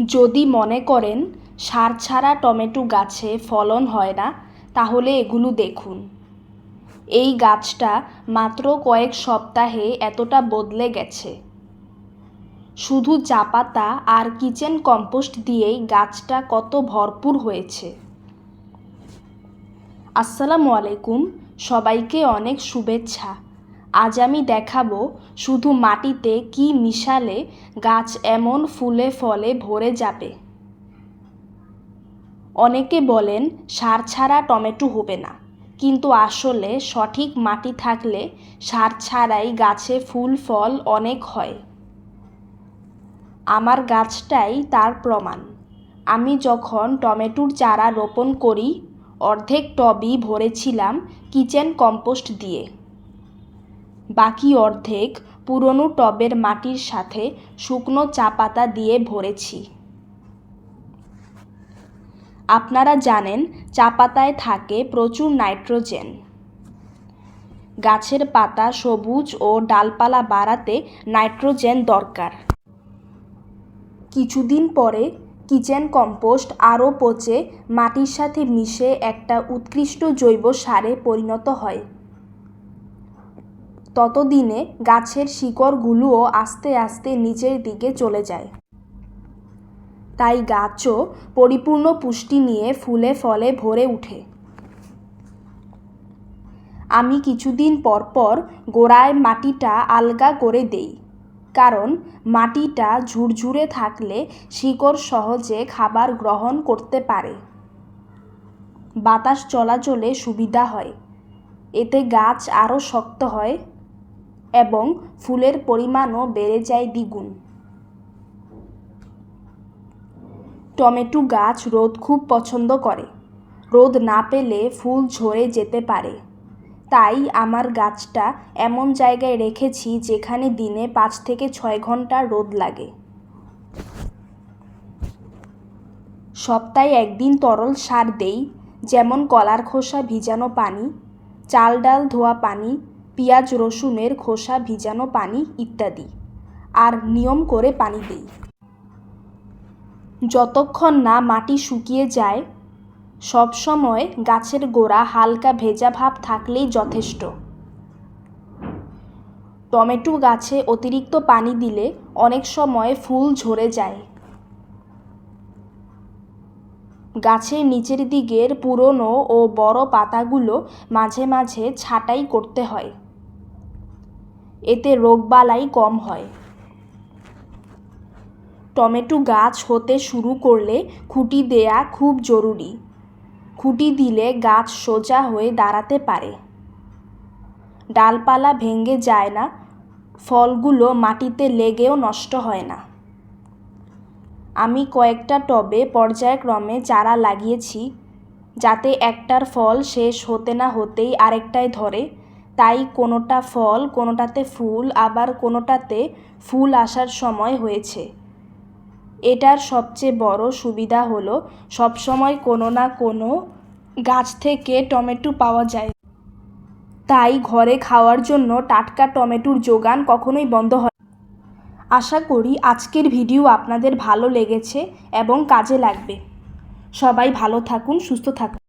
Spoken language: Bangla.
যদি মনে করেন সার ছাড়া টমেটো গাছে ফলন হয় না, তাহলে এগুলো দেখুন। এই গাছটা মাত্র কয়েক সপ্তাহে এতটা বদলে গেছে। শুধু চা পাতা আর কিচেন কম্পোস্ট দিয়েই গাছটা কত ভরপুর হয়েছে। আসসালামু আলাইকুম, সবাইকে অনেক শুভেচ্ছা। আজ আমি দেখাবো শুধু মাটিতে কি মিশালে গাছ এমন ফুলে ফলে ভরে যাবে। অনেকে বলেন, সার ছাড়া টমেটো হবে না। কিন্তু আসলে সঠিক মাটি থাকলে সার ছাড়াই গাছে ফুল, ফল অনেক হয়। আমার গাছটাই তার প্রমাণ। আমি যখন টমেটোর চারা রোপণ করি, অর্ধেক টবই ভরেছিলাম কিচেন কম্পোস্ট দিয়ে। বাকি অর্ধেক পুরনো টবের মাটির সাথে শুকনো চা পাতা দিয়ে ভরেছি। আপনারা জানেন, চা পাতায় থাকে প্রচুর নাইট্রোজেন। গাছের পাতা সবুজ ও ডালপালা বাড়াতে নাইট্রোজেন দরকার। কিছুদিন পরে কিচেন কম্পোস্ট আরও পচে মাটির সাথে মিশে একটা উৎকৃষ্ট জৈব সারে পরিণত হয়। ততদিনে গাছের শিকড়গুলোও আস্তে আস্তে নিচের দিকে চলে যায়। তাই গাছও পরিপূর্ণ পুষ্টি নিয়ে ফুলে ফলে ভরে ওঠে। আমি কিছুদিন পর পর গোড়ায় মাটিটা আলগা করে দেই, কারণ মাটিটা ঝুরঝুরে থাকলে শিকড় সহজে খাবার গ্রহণ করতে পারে। বাতাস চলাচলে সুবিধা হয়। এতে গাছ আরও শক্ত হয় এবং ফুলের পরিমাণও বেড়ে যায় দ্বিগুণ। টমেটো গাছ রোদ খুব পছন্দ করে। রোদ না পেলে ফুল ঝরে যেতে পারে। তাই আমার গাছটা এমন জায়গায় রেখেছি যেখানে দিনে পাঁচ থেকে ছয় ঘণ্টা রোদ লাগে। সপ্তাহে একদিন তরল সার দেই, যেমন কলার খোসা ভিজানো পানি, চাল ডাল ধোয়া পানি পেঁয়াজ, রসুনের খোসা, ভিজানো পানি ইত্যাদি। আর নিয়ম করে পানি দিই। যতক্ষণ না মাটি শুকিয়ে যায় সবসময় গাছের গোড়া হালকা ভেজা ভাব থাকলেই যথেষ্ট। টমেটো গাছে অতিরিক্ত পানি দিলে অনেক সময় ফুল ঝরে যায়। গাছের নিচের দিকের পুরনো ও বড় পাতাগুলো মাঝে মাঝে ছাঁটাই করতে হয়। এতে রোগবালাই কম হয়। টমেটো গাছ হতে শুরু করলে খুঁটি দেয়া খুব জরুরি। খুঁটি দিলে গাছ সোজা হয়ে দাঁড়াতে পারে। ডালপালা ভেঙে যায় না, ফলগুলো মাটিতে লেগেও নষ্ট হয় না। আমি কয়েকটা টবে পর্যায়ক্রমে চারা লাগিয়েছি, যাতে একটার ফল শেষ হতে না হতেই আরেকটায় ধরে। তাই কোনোটা ফল, কোনোটাতে ফুল, আবার কোনোটাতে ফুল আসার সময় হয়েছে। এটার সবচেয়ে বড় সুবিধা হলো, সবসময় কোনো না কোনো গাছ থেকে টমেটো পাওয়া যায়। তাই ঘরে খাওয়ার জন্য টাটকা টমেটোর যোগান কখনোই বন্ধ হয় আশা করি আজকের ভিডিও আপনাদের ভালো লেগেছে এবং কাজে লাগবে। সবাই ভালো থাকুন, সুস্থ থাকুন।